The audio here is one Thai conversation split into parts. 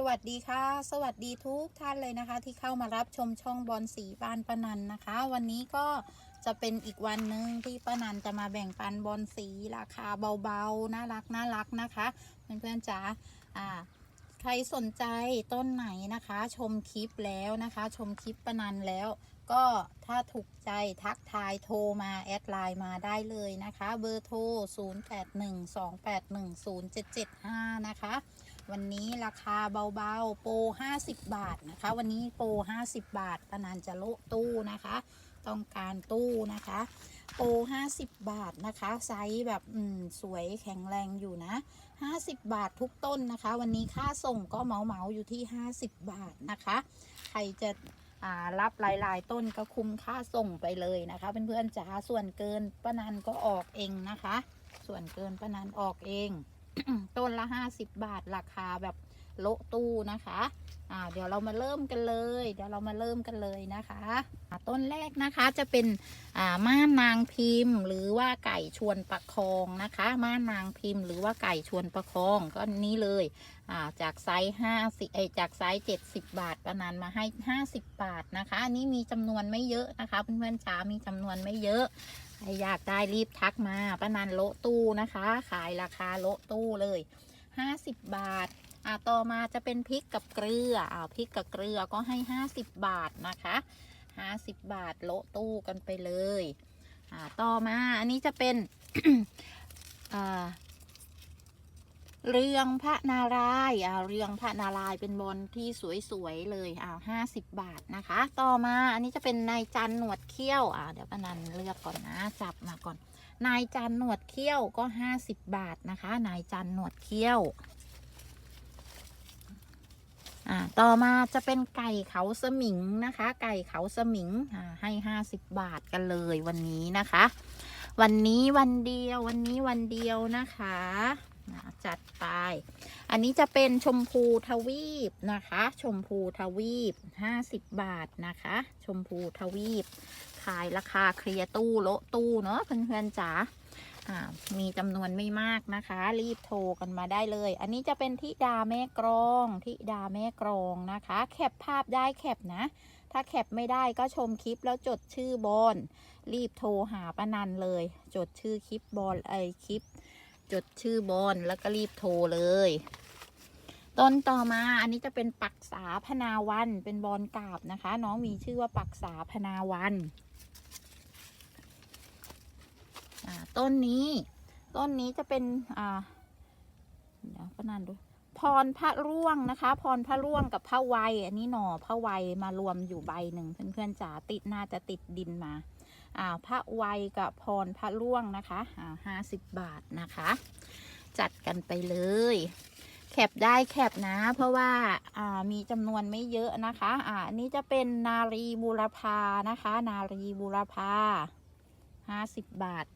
สวัสดีค่ะ สวัสดีทุกท่านเลยนะคะ ที่เข้ามารับชมช่องบอลสีบานปนันนะคะ วันนี้ก็จะเป็นอีกวันหนึ่งที่ป้านันจะมาแบ่งปันบอลสีราคาเบาๆน่ารักน่ารักนะคะเพื่อนๆจ๋าอ่าใครสนใจต้นไหนนะคะ ชมคลิปแล้วนะคะ ชมคลิปปนันแล้ว ก็ถ้าถูกใจทักทายโทรมาแอดไลน์มาได้เลยนะคะ เบอร์โทร 0812810775 นะคะ วันนี้ราคาเบาๆ โปร 50 บาทนะคะ วันนี้โปร 50 บาทปนันจะโละตู้นะคะ ต้องการตู้นะคะ โปร 50 บาทนะคะ ไซส์แบบอืมสวยแข็งแรงอยู่นะ 50 บาททุกต้นนะคะ วันนี้ค่าส่งก็เหมาเหมาอยู่ที่ 50 บาทนะคะ ใครจะรับหลายๆ ต้นก็คุ้มค่าส่งไปเลยนะคะเพื่อนๆจ๋าส่วนเกินป้านันก็ออกเองนะคะ ส่วนเกินป้านันออกเอง ต้นละห้าสิบบาทราคาแบบ โละตู้นะคะอ่าเดี๋ยวเรามาเริ่มกันเลย เดี๋ยวเรามาเริ่มกันเลยนะคะต้นแรกนะคะจะเป็นอ่าม่านนางพิมพ์ หรือว่าไก่ชวนประคองนะคะม่านนางพิมพ์ หรือว่าไก่ชวนประคองก็นี้เลยอ่าจากไซส์ห้าสิเอจากไซส์เจ็ดสิบบาทประนันมาให้ห้าสิบบาทนะคะอันนี้มีจำนวนไม่เยอะนะคะเพื่อนๆจ๋ามีจำนวนไม่เยอะใครอยากได้รีบทักมาป้านันโละตู้นะคะ ขายราคาโละตู้เลย50บาท อ่าต่อมาจะเป็นพริกกับเกลืออ่าพริกกับเกลือก็ให้ 50 บาทนะคะ50 บาทโละตู้กันไปเลยอ่าต่อมาอันนี้จะเป็นอ่าเรืองพระนารายอ่าเรืองพระนารายเป็นบอลที่สวยๆเลยอ่าห้าสิบบาทนะคะ ต่อมาอันนี้จะเป็นนายจันหนวดเขี้ยวอ่าเดี๋ยวปนันเลือกก่อนนะจับมาก่อน นายจันหนวดเขี้ยวก็ห้าสิบบาทนะคะ นายจันหนวดเขี้ยว อ่าต่อมาจะเป็นไก่เขาสมิงนะคะ ไก่เขาสมิงอ่าให้ห้าสิบบาทกันเลยวันนี้นะคะ วันนี้วันเดียววันนี้วันเดียวนะคะจัดไป อันนี้จะเป็นชมพูทวีปนะคะ ชมพูทวีปห้าสิบบาทนะคะ ชมพูทวีป ขายราคาเคลียร์ตู้โละตู้เนาะเพื่อนๆจ๋า มีจำนวนไม่มากนะคะ รีบโทรกันมาได้เลย อันนี้จะเป็นทิดาแม่กรองทิดาแม่กรองนะคะ แคปภาพได้แคปนะ ถ้าแคปไม่ได้ก็ชมคลิปแล้วจดชื่อบอลรีบโทรหาป้านันเลย จดชื่อคลิปบอลไอคลิป จดชื่อบอลแล้วก็รีบโทรเลยต้นต่อมาอันนี้จะเป็นปักษาพนาวันเป็นบอลกาบนะคะ น้องมีชื่อว่าปักษาพนาวัน อ่า ต้นนี้ ต้นนี้จะเป็นอ่าเดี๋ยวก็นันดู พรพระร่วงนะคะ พรพระร่วงกับพระวัยอันนี้หน่อพระวัยมารวมอยู่ใบหนึ่งเพื่อนๆจ๋าติดน่าจะติดดินมาอ่าพระวัยกับพรพระร่วงนะคะอ่าห้าสิบบาทนะคะ จัดกันไปเลยแคปได้แคปนะ เพราะว่าอ่ามีจำนวนไม่เยอะนะคะอ่าอันนี้จะเป็นนารีบูรพานะคะ นารีบูรพาห้าสิบบาท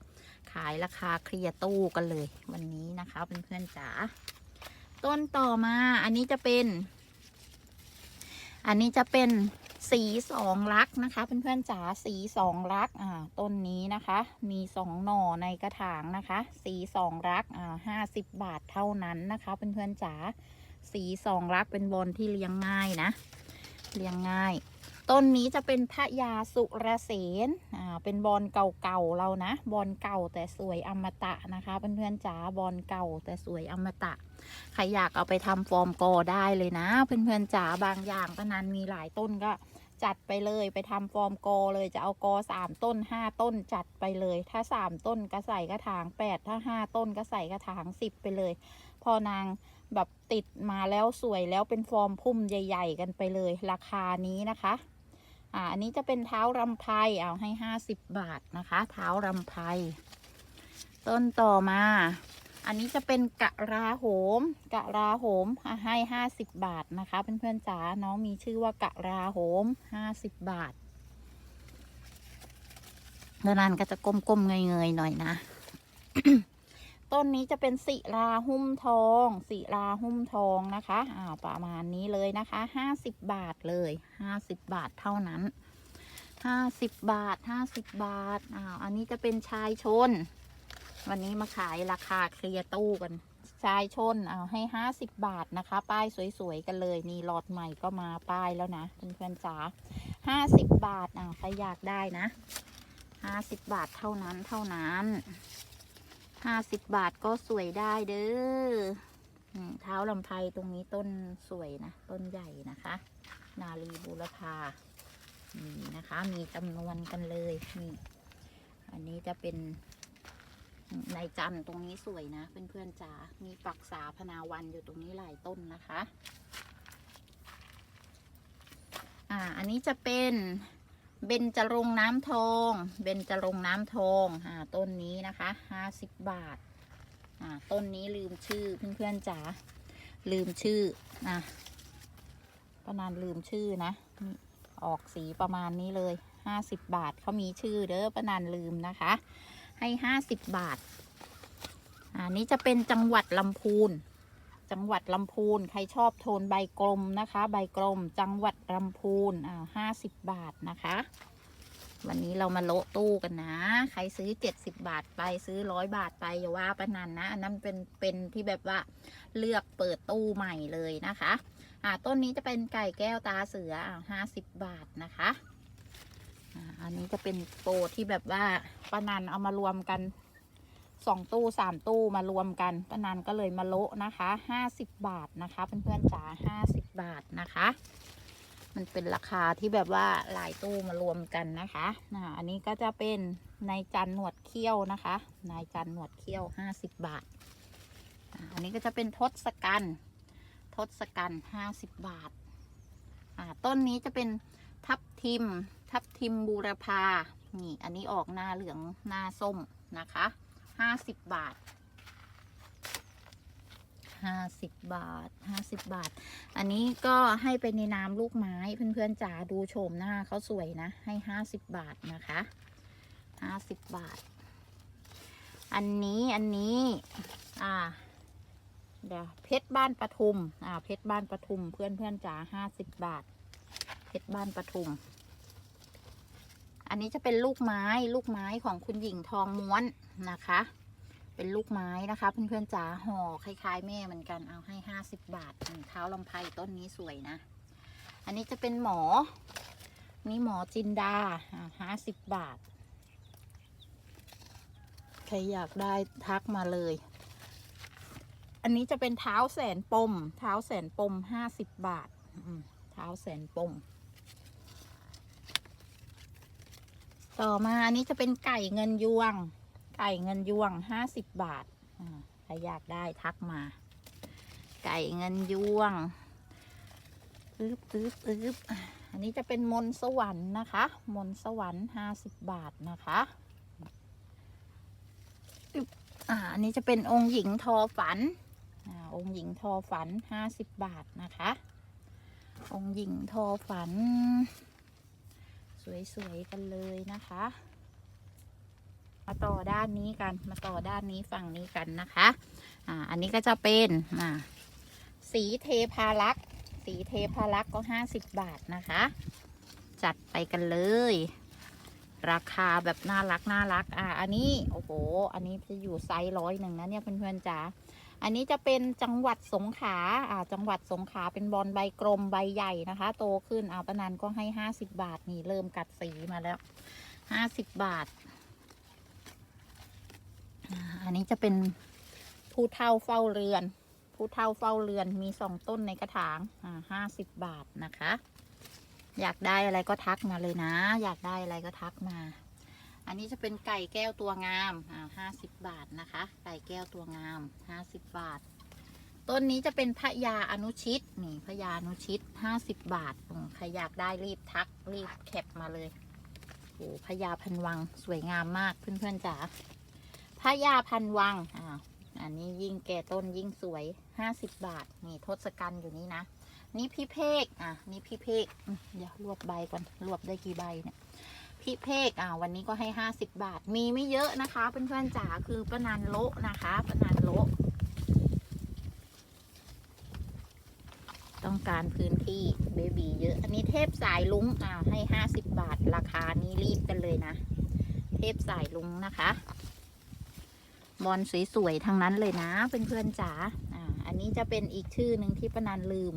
ขายราคาเคลียร์ตู้กันเลย วันนี้นะคะเพื่อนๆจ๋าต้นต่อมาอันนี้จะเป็น อันนี้จะเป็นสีสองลักษณ์นะคะเพื่อนๆจ๋าสีสองลักษณ์อ่าต้นนี้นะคะ มีสองหน่อในกระถางนะคะ สีสองลักษณ์อ่าห้าสิบบาทเท่านั้นนะคะเพื่อนๆจ๋าสีสองลักษณ์เป็นบอลที่เลี้ยงง่ายนะ เลี้ยงง่าย ต้นนี้จะเป็นพระยาสุรเสนอ่าเป็นบอลเก่าๆเรานะ บอลเก่าแต่สวยอมตะนะคะเพื่อนๆจ๋าบอลเก่าแต่สวยอมตะใครอยากเอาไปทำฟอร์มกอได้เลยนะเพื่อนๆจ๋าบางอย่างปนันมีหลายต้นก็จัดไปเลยไปทำฟอร์มกอเลยจะเอากอสามต้นห้าต้นจัดไปเลย ถ้าสามต้นก็ใส่กระถางแปดถ้าห้าต้นก็ใส่กระถางสิบไปเลย พอนางแบบติดมาแล้วสวยแล้วเป็นฟอร์มพุ่มใหญ่ ๆ กันไปเลย ราคานี้นะคะ อ่าอันนี้จะเป็นเท้ารำไพเอาให้ห้าสิบบาทนะคะ เท้ารำไพต้นต่อมา อันนี้จะเป็นกะราโหม กะราโหมะให้ห้าสิบบาทนะคะ เพื่อนๆจ๋าน้องมีชื่อว่ากะราโหมห้าสิบบาทแล้วนั้นก็จะก้มๆเงยๆหน่อยนะ ต้นนี้จะเป็นสิราหุ้มทองสิราหุ้มทองนะคะอ่าประมาณนี้เลยนะคะห้าสิบบาทเลยห้าสิบบาทเท่านั้นห้าสิบบาทห้าสิบบาทอ่าอันนี้จะเป็นชายชน วันนี้มาขายราคาเคลียร์ตู้กัน ชายชนเอาให้ห้าสิบบาทนะคะ ป้ายสวยๆกันเลยนี่หลอดใหม่ก็มาป้ายแล้วนะเพื่อนๆจ๋าห้าสิบบาทอ่าใครอยากได้นะห้าสิบบาทเท่านั้นเท่านั้น ห้าสิบบาทก็สวยได้เด้อเท้าลำไพตรงนี้ต้นสวยนะ ต้นใหญ่นะคะ นาลีบูรพานี่นะคะ มีจำนวนกันเลยนี่อันนี้จะเป็นในจันตรงนี้สวยนะ เพื่อนๆจ๋า มีปักษาพนาวันอยู่ตรงนี้หลายต้นนะคะ อ่า อันนี้จะเป็น เบญจรงน้ำทอง เบญจรงน้ำทองอ่าต้นนี้นะคะห้าสิบบาทอ่าต้นนี้ลืมชื่อเพื่อนๆจ๋าลืมชื่อนะประนานลืมชื่อนะนี่ออกสีประมาณนี้เลยห้าสิบบาทเขามีชื่อเด้อประนานลืมนะคะ ให้ห้าสิบบาทอันนี้จะเป็นจังหวัดลำพูน จังหวัดลำพูน ใครชอบโทนใบกลมนะคะ ใบกลมจังหวัดลำพูนอ่าห้าสิบบาทนะคะ วันนี้เรามาโละตู้กันนะ ใครซื้อเจ็ดสิบบาทไปซื้อร้อยบาทไปอย่าว่าประนันนะอันนั้นเป็นเป็นที่แบบว่าเลือกเปิดตู้ใหม่เลยนะคะ อ่าต้นนี้จะเป็นไก่แก้วตาเสืออ่าห้าสิบบาทนะคะอ่าอันนี้จะเป็นโปรที่แบบว่าป้านันเอามารวมกัน สองตู้สามตู้มารวมกันป้านันก็เลยมาโละนะคะห้าสิบบาทนะคะเพื่อนๆจ๋าห้าสิบบาทนะคะ มันเป็นราคาที่แบบว่าหลายตู้มารวมกันนะคะอ่าอันนี้ก็จะเป็นนายจันหนวดเขี้ยวนะคะนายจันหนวดเขี้ยวห้าสิบบาทอันนี้ก็จะเป็นทศกัณฐ์ทศกัณฐ์ห้าสิบบาทอ่าต้นนี้จะเป็นทับทิม ทับทิมบูรพานี่ อันนี้ออกหน้าเหลืองหน้าส้มนะคะ ห้าสิบบาทห้าสิบบาทห้าสิบบาท อันนี้ก็ให้ไปในนามลูกไม้เพื่อนๆจ๋าดูโฉมหน้าเขาสวยนะ ให้ห้าสิบบาทนะคะห้าสิบบาท อันนี้อันนี้ อ่า เดี๋ยวเพชรบ้านปทุม อ่า เพชรบ้านปทุม เพื่อนเพื่อนๆจ๋าห้าสิบบาท เพชรบ้านปทุม อันนี้จะเป็นลูกไม้ลูกไม้ของคุณหญิงทองม้วน นะคะ เป็นลูกไม้นะคะ เพื่อนๆจ๋าห่อคล้าย ๆ แม่เหมือนกันเอาให้ห้าสิบบาทเท้าลำไพต้นนี้สวยนะ อันนี้จะเป็นหมอ นี่หมอจินดาห้าสิบบาท ใครอยากได้ทักมาเลย อันนี้จะเป็นเท้าแสนปม เท้าแสนปมห้าสิบบาทเท้าแสนปมต่อมาอันนี้จะเป็นไก่เงินยวง ไก่เงินยวงห้าสิบบาทใครอยากได้ทักมา ไก่เงินยวงปึ๊บปึ๊บปึ๊บอันนี้จะเป็นมนต์สวรรค์นะคะ มนต์สวรรค์ห้าสิบบาทนะคะอึ๊บอ่าอันนี้จะเป็นองค์หญิงทอฝันอ่าองค์หญิงทอฝันห้าสิบบาทนะคะ องค์หญิงทอฝัน สวยๆกันเลยนะคะ มาต่อด้านนี้กัน มาต่อด้านนี้ฝั่งนี้กันนะคะ อ่า อันนี้ก็จะเป็นอ่าสีเทพารักษ์ สีเทพารักษ์ก็ห้าสิบบาทนะคะ จัดไปกันเลย ราคาแบบน่ารักน่ารัก อ่า อันนี้ โอ้โห อันนี้จะอยู่ไซส์ร้อยหนึ่งนะเนี่ยเพื่อนๆจ๋าอันนี้จะเป็นจังหวัดสงขลาอ่า จังหวัดสงขลาเป็นบอลใบกลมใบใหญ่นะคะ โตขึ้นอ่าปะนันก็ให้ห้าสิบบาทนี่เริ่มกัดสีมาแล้วห้าสิบบาท อันนี้จะเป็นผู้เท่าเฝ้าเรือน ผู้เท่าเฝ้าเรือนมีสองต้นในกระถางอ่าห้าสิบบาทนะคะ อยากได้อะไรก็ทักมาเลยนะ อยากได้อะไรก็ทักมา อันนี้จะเป็นไก่แก้วตัวงามอ่าห้าสิบบาทนะคะ ไก่แก้วตัวงามห้าสิบบาท ต้นนี้จะเป็นพระยาอนุชิตนี่พระยาอนุชิตห้าสิบบาทใครอยากได้รีบทักรีบแคปมาเลยโอ้พระยาพันวังสวยงามมากเพื่อนๆจ๋า พระยาพันวังอ่าอันนี้ยิ่งแก่ต้นยิ่งสวยห้าสิบบาท นี่ทศกัณฐ์อยู่นี่นะ นี่พี่เพกอะนี่พี่เพกเดี๋ยวรวบใบก่อนรวบได้กี่ใบเนี่ยพี่เพกอะวันนี้ก็ให้ห้าสิบบาท มีไม่เยอะนะคะเพื่อนๆจ๋าคือประนานโลนะคะประนานโลต้องการพื้นที่เบบีเยอะ อันนี้เทพสายลุงอ่าให้ห้าสิบบาท ราคานี้รีบกันเลยนะ เทพสายลุงนะคะ บอลสวยๆทั้งนั้นเลยนะเพื่อนๆจ๋าอ่าอันนี้จะเป็นอีกชื่อหนึ่งที่ป้านันลืม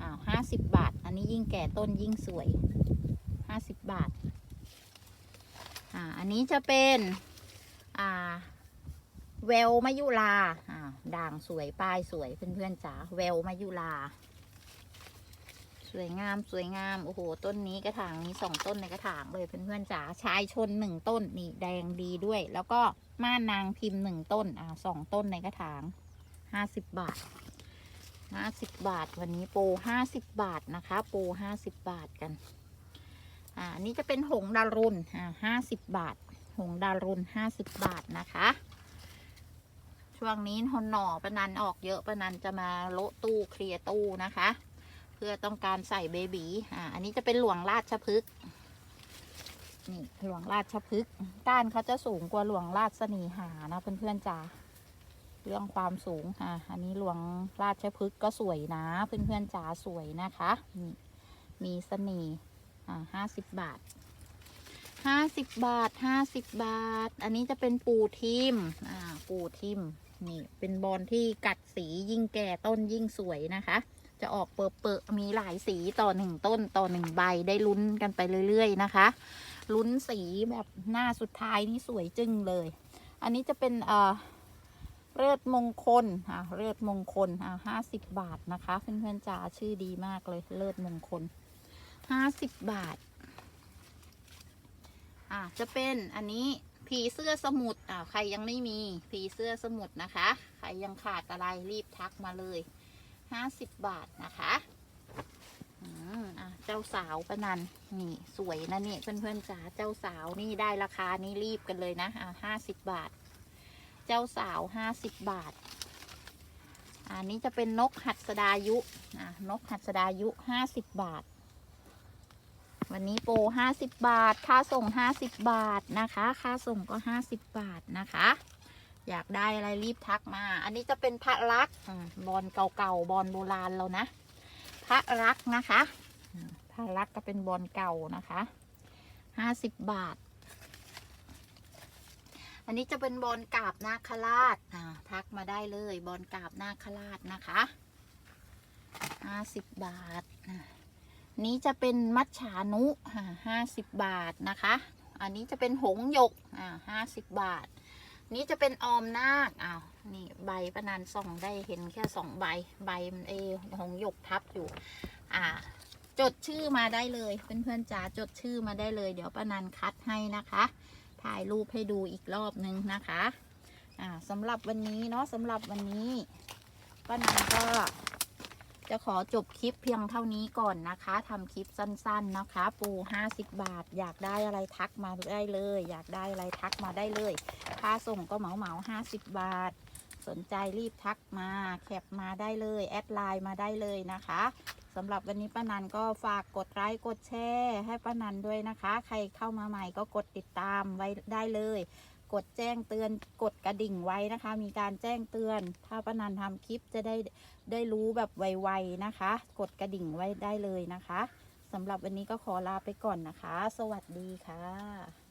อ่าห้าสิบบาท อันนี้ยิ่งแก่ต้นยิ่งสวยห้าสิบบาทอ่าอันนี้จะเป็นอ่าเวลมายุลาอ่าด่างสวยป้ายสวยเพื่อนๆจ๋าเวลมายุลา วยงามสวยงามโอ้โห ต้นนี้กระถางนี้สองต้นในกระถางเลยเพื่อนๆจ๋าชายชนหนึ่งต้นนี่แดงดีด้วย แล้วก็ม่านนางพิมพ์หนึ่งต้นอ่าสองต้นในกระถางห้าสิบบาทห้าสิบบาท วันนี้โปรห้าสิบบาทนะคะ โปรห้าสิบบาทกัน อ่านนี้จะเป็นหงดารุนอ่าห้าสิบบาท หงดารุนห้าสิบบาทนะคะช่วงนี้หนหน่อประนันออกเยอะประนันจะมาโละตู้เคลียร์ตู้นะคะ พื่อต้องการใส่เบบีอ่าอันนี้จะเป็นหลวงราชพฤกษ์นี่หลวงราชพฤกษ์ก้านเขาจะสูงกว่าหลวงราชสนีหานะเพื่อนๆจ๋าเรื่องความสูงอะ อันนี้หลวงราชพฤกษ์ก็สวยนะ เพื่อนๆจ๋าสวยนะคะนี่มีเสน่ห์อ่าห้าสิบบาทห้าสิบบาทห้าสิบบาท อันนี้จะเป็นปูทิมอ่าปูทิมนี่เป็นบอลที่กัดสียิ่งแก่ต้นยิ่งสวยนะคะ จะออกเปรอะๆมีหลายสีต่อหนึ่งต้นต่อหนึ่งใบได้ลุ้นกันไปเรื่อยๆนะคะ ลุ้นสีแบบหน้าสุดท้ายนี่สวยจึ้งเลย อันนี้จะเป็นเอ่อเลือดมงคลอะเลือดมงคลอะห้าสิบบาทนะคะเพื่อนๆจ๋าชื่อดีมากเลยเลือดมงคลห้าสิบบาทอะจะเป็นอันนี้ผีเสื้อสมุทรอ่าใครยังไม่มีผีเสื้อสมุทรนะคะ ใครยังขาดอะไรรีบทักมาเลย ห้าสิบบาทนะคะเจ้าสาวปะนันนี่สวยนะนี่เพื่อนๆจ๋าเจ้าสาวนี่ได้ราคานี้รีบกันเลยนะอะห้าสิบบาท เจ้าสาวห้าสิบบาท อันนี้จะเป็นนกหัดสดายุอ่นกหัดสดายุห้าสิบบาท วันนี้โปรห้าสิบบาท ค่าส่งห้าสิบบาทนะคะ ค่าส่งก็ห้าสิบบาทนะคะ อยากได้อะไรรีบทักมา อันนี้จะเป็นพระลักษณ์อ่าบอลเก่าๆบอลโบราณเรานะ พระลักษ์นะคะพระลักษ์ก็เป็นบอลเก่านะคะห้าสิบบาท อันนี้จะเป็นบอลกาบนาคราชทักมาได้เลยบอลกาบนาคราชนะคะห้าสิบบาท นี้จะเป็นมัจฉานุห้าสิบบาทนะคะ อันนี้จะเป็นหงหยกห้าสิบบาท นี้จะเป็นออมนาคอ้าวนี่ใบประนันส่องได้เห็นแค่สองใบ ใบมันเอหงหยกทับอยู่ อ่า จดชื่อมาได้เลยเพื่อนๆจ๋าจดชื่อมาได้เลย เดี๋ยวประนันคัดให้นะคะ ถ่ายรูปให้ดูอีกรอบนึงนะคะ อ่าสำหรับวันนี้เนาะสำหรับวันนี้ป้านันก็ จะขอจบคลิปเพียงเท่านี้ก่อนนะคะทำคลิปสั้นๆนะคะ ปู 50 บาท อยากได้อะไรทักมาได้เลย อยากได้อะไรทักมาได้เลยค่าส่งก็เหมาเหมาห้าสิบบาท สนใจรีบทักมา แคปมาได้เลย แอดไลน์มาได้เลยนะคะสำหรับวันนี้ป้านันก็ฝากกดไลค์กดแชร์ให้ป้านันด้วยนะคะ ใครเข้ามาใหม่ก็กดติดตามไว้ได้เลย กดแจ้งเตือนกดกระดิ่งไว้นะคะ มีการแจ้งเตือน ถ้าป้านันทำคลิปจะได้ได้รู้แบบไวๆนะคะ กดกระดิ่งไว้ได้เลยนะคะสำหรับวันนี้ก็ขอลาไปก่อนนะคะ สวัสดีค่ะ